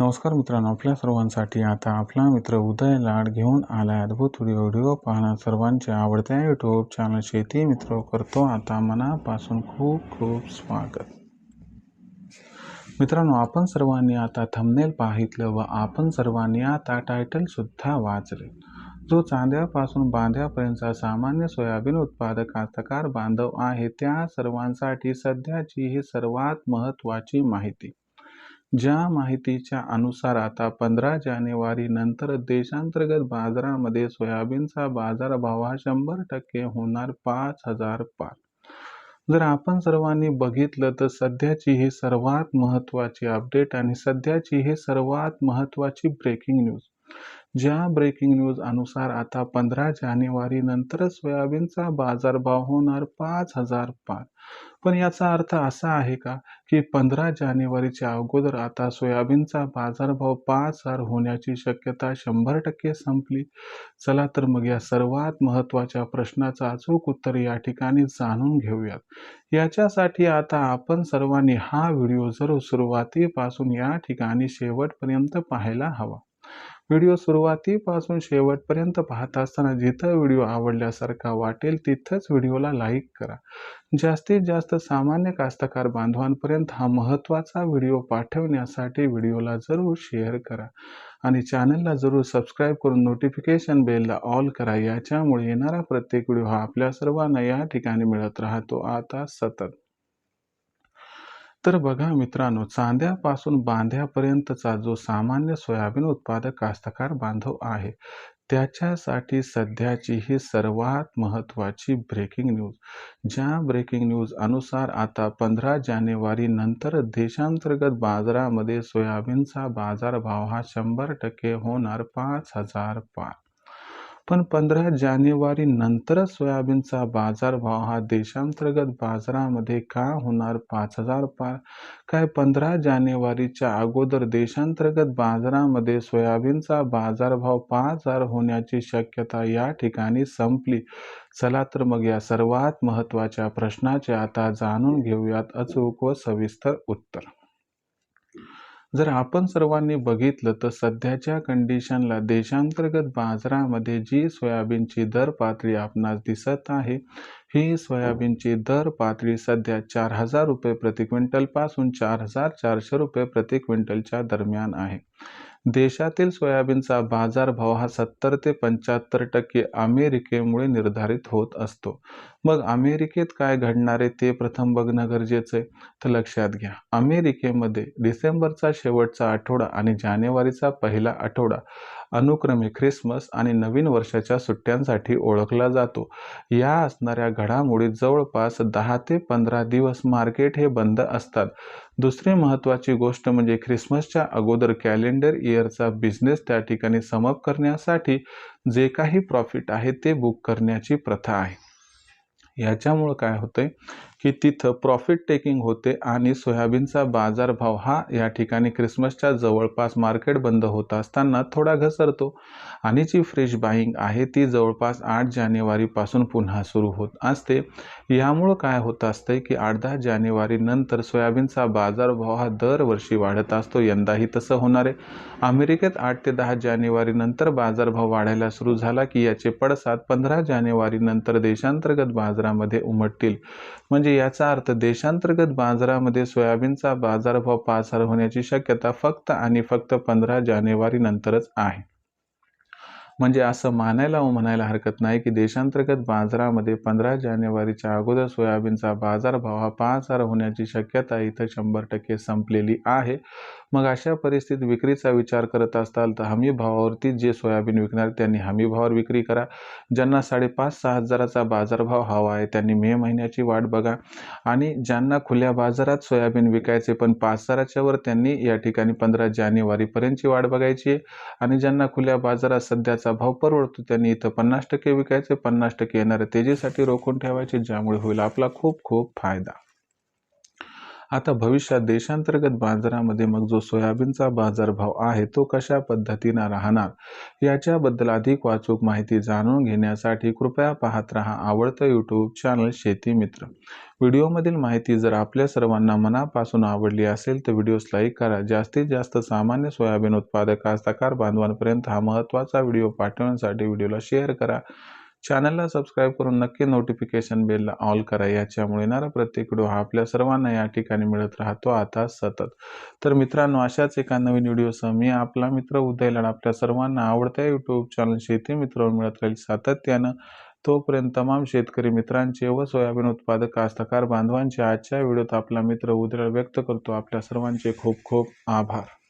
नमस्कार मित्रांनो आपल्या सर्वांसाठी आता आपला मित्र उदय लाड घेऊन आलाय अद्भुत व्हिडिओ व्हिडिओ पाहणं सर्वांच्या आवडत्या यूट्यूब चॅनल शेती मित्र करतो आता मनापासून खूप खूप स्वागत. मित्रांनो आपण सर्वांनी आता थंबनेल पाहितलं व आपण सर्वांनी आता टायटल सुद्धा वाचले. जो चांद्यापासून बांध्यापर्यंतचा सामान्य सोयाबीन उत्पादक कास्तकार बांधव आहे त्या सर्वांसाठी सध्याची ही सर्वात महत्त्वाची माहिती. ज्या माहितीच्या अनुसार आता पंधरा जानेवारी नंतर देशांतर्गत बाजारामध्ये सोयाबीनचा बाजारभाव हा शंभर टक्के होणार पाच हजार पार जर आपण सर्वांनी बघितलं तर सध्याची ही सर्वात महत्त्वाची अपडेट आणि सध्याची ही सर्वात महत्त्वाची ब्रेकिंग न्यूज ज्या ब्रेकिंग न्यूज अनुसार आता पंधरा जानेवारी नंतर सोयाबीनचा बाजारभाव होणार पाच हजार पाच. पण याचा अर्थ असा आहे का की पंधरा जानेवारीच्या अगोदर आता सोयाबीनचा बाजारभाव पाच हजार होण्याची शक्यता शंभर टक्के संपली? चला तर मग या सर्वात महत्त्वाच्या प्रश्नाचं अचूक उत्तर या ठिकाणी जाणून घेऊयात. याच्यासाठी आता आपण सर्वांनी हा व्हिडिओ जरूर सुरुवातीपासून या ठिकाणी शेवटपर्यंत पाहायला हवा. व्हिडिओ सुरुवातीपासून शेवटपर्यंत पाहत असताना जिथं व्हिडिओ आवडल्यासारखा वाटेल तिथंच व्हिडिओला लाईक करा. जास्तीत जास्त सामान्य कास्तकार बांधवांपर्यंत हा महत्त्वाचा व्हिडिओ पाठवण्यासाठी व्हिडिओला जरूर शेअर करा आणि चॅनलला जरूर सबस्क्राईब करून नोटिफिकेशन बेलला ऑल करा. याच्यामुळे येणारा प्रत्येक व्हिडिओ हा आपल्या सर्वांना या ठिकाणी मिळत राहतो. आता सतत तर बघा मित्रांनो चांद्यापासून बांध्यापर्यंतचा जो सामान्य सोयाबीन उत्पादक कास्तकार बांधव आहे त्याच्यासाठी सध्याची ही सर्वात महत्त्वाची ब्रेकिंग न्यूज ज्या ब्रेकिंग न्यूज अनुसार आता पंधरा जानेवारी नंतर देशांतर्गत बाजारामध्ये सोयाबीनचा बाजारभाव हा शंभर टक्के होणार पाच हजार पार. पण पंधरा जानेवारी नंतरच सोयाबीनचा बाजारभाव हा देशांतर्गत बाजारामध्ये का होणार पाच हजार पार? काय पंधरा जानेवारीच्या अगोदर देशांतर्गत बाजारामध्ये सोयाबीनचा बाजारभाव पाच हजार होण्याची शक्यता या ठिकाणी संपली? चला तर मग या सर्वात महत्त्वाच्या प्रश्नाचे आता जाणून घेऊयात अचूक व सविस्तर उत्तर. जर आपण सर्वांनी बघितलं तर सध्याच्या कंडिशनला देशांतर्गत बाजारामध्ये जी सोयाबीनची दर पातळी आपणास दिसत आहे ही सोयाबीनची दर पातळी सध्या चार हजार रुपये प्रति क्विंटलपासून चार हजार चारशे रुपये प्रति क्विंटलच्या दरम्यान आहे. देशातील सोयाबीनचा बाजारभाव हा सत्तर ते पंच्याहत्तर टक्के अमेरिकेमुळे निर्धारित होत असतो. मग अमेरिकेत काय घडणार आहे ते प्रथम बघणं गरजेचं आहे. तर लक्षात घ्या अमेरिकेमध्ये डिसेंबरचा शेवटचा आठवडा आणि जानेवारीचा पहिला आठवडा अनुक्रमे ख्रिसमस आणि नवीन वर्षाच्या सुट्ट्यांसाठी ओळखला जातो. या असणाऱ्या घडामोडीत जवळपास दहा ते पंधरा दिवस मार्केट हे बंद असतात. दुसरी महत्त्वाची गोष्ट म्हणजे ख्रिसमसच्या अगोदर कॅलेंडर इयरचा बिझनेस त्या ठिकाणी समप करण्यासाठी जे काही प्रॉफिट आहे ते बुक करण्याची प्रथा आहे. याच्यामुळं काय होतंय? की तिथं प्रॉफिट टेकिंग होते आणि सोयाबीनचा बाजारभाव हा या ठिकाणी क्रिसमसच्या जवळपास मार्केट बंद होत असताना थोडा घसरतो. आणि जी फ्रेश बाईंग आहे ती जवळपास आठ जानेवारीपासून पुन्हा सुरू होत असते. यामुळं काय होत असतंय की आठ दहा जानेवारी नंतर सोयाबीनचा बाजारभाव हा दरवर्षी वाढत असतो. यंदाही तसं होणार आहे. अमेरिकेत आठ ते दहा जानेवारी नंतर बाजारभाव वाढायला सुरू झाला की याचे पडसाद पंधरा जानेवारी नंतर देशांतर्गत बाजारामध्ये उमटतील. म्हणजे याचा अर्थ देशांतर्गत बाजारामध्ये सोयाबीनचा बाजारभाव पाच हजार होण्याची शक्यता फक्त आणि फक्त पंधरा जानेवारी नंतरच आहे. म्हणजे असं मानायला व म्हणायला हरकत नाही की देशांतर्गत बाजारामध्ये पंधरा जानेवारीच्या अगोदर सोयाबीनचा बाजारभाव हा पाच हजार होण्याची शक्यता इथं शंभर टक्के संपलेली आहे. मग अशा परिस्थितीत विक्रीचा विचार करत असताल तर हमी भावावरती जे सोयाबीन विकणार त्यांनी हमी भावावर विक्री करा. ज्यांना साडेपाच सहा हजाराचा बाजारभाव हवा आहे त्यांनी मे महिन्याची वाट बघा. आणि ज्यांना खुल्या बाजारात सोयाबीन विकायचे पण पाच हजाराच्या वर त्यांनी या ठिकाणी पंधरा जानेवारीपर्यंतची वाट बघायची आहे. आणि ज्यांना खुल्या बाजारात सध्याचा भाव परवडतो त्यांनी इथं पन्नास टक्के विकायचे पन्नास टक्के येणाऱ्या तेजीसाठी रोखून ठेवायचे ज्यामुळे होईल आपला खूप खूप फायदा. आता भविष्यात देशांतर्गत बाजारामध्ये मग जो सोयाबीनचा बाजारभाव आहे तो कशा पद्धतीनं राहणार? याच्याबद्दल अधिक वाचूक माहिती जाणून घेण्यासाठी कृपया पाहत राहा आवडतं यूट्यूब चॅनल शेती मित्र. व्हिडिओमधील माहिती जर आपल्या सर्वांना मनापासून आवडली असेल तर व्हिडिओस लाईक करा. जास्तीत जास्त सामान्य सोयाबीन उत्पादक तकार बांधवांपर्यंत हा महत्त्वाचा व्हिडिओ पाठवण्यासाठी व्हिडिओला शेअर करा. चॅनलला सबस्क्राईब करून नक्की नोटिफिकेशन बेलला ऑल करा. याच्यामुळे येणारा प्रत्येक व्हिडिओ हा आपल्या सर्वांना या ठिकाणी मिळत राहतो. आता सतत. तर मित्रांनो अशाच एका नवीन व्हिडिओसह मी आपला मित्र उदय आपल्या सर्वांना आवडत्या यूट्यूब चॅनल शेती मित्र मिळत राहील सातत्यानं. तोपर्यंत तमाम शेतकरी मित्रांचे व सोयाबीन उत्पादक कास्तकार बांधवांचे आजच्या व्हिडिओत आपला मित्र उदय व्यक्त करतो. आपल्या सर्वांचे खूप खूप आभार.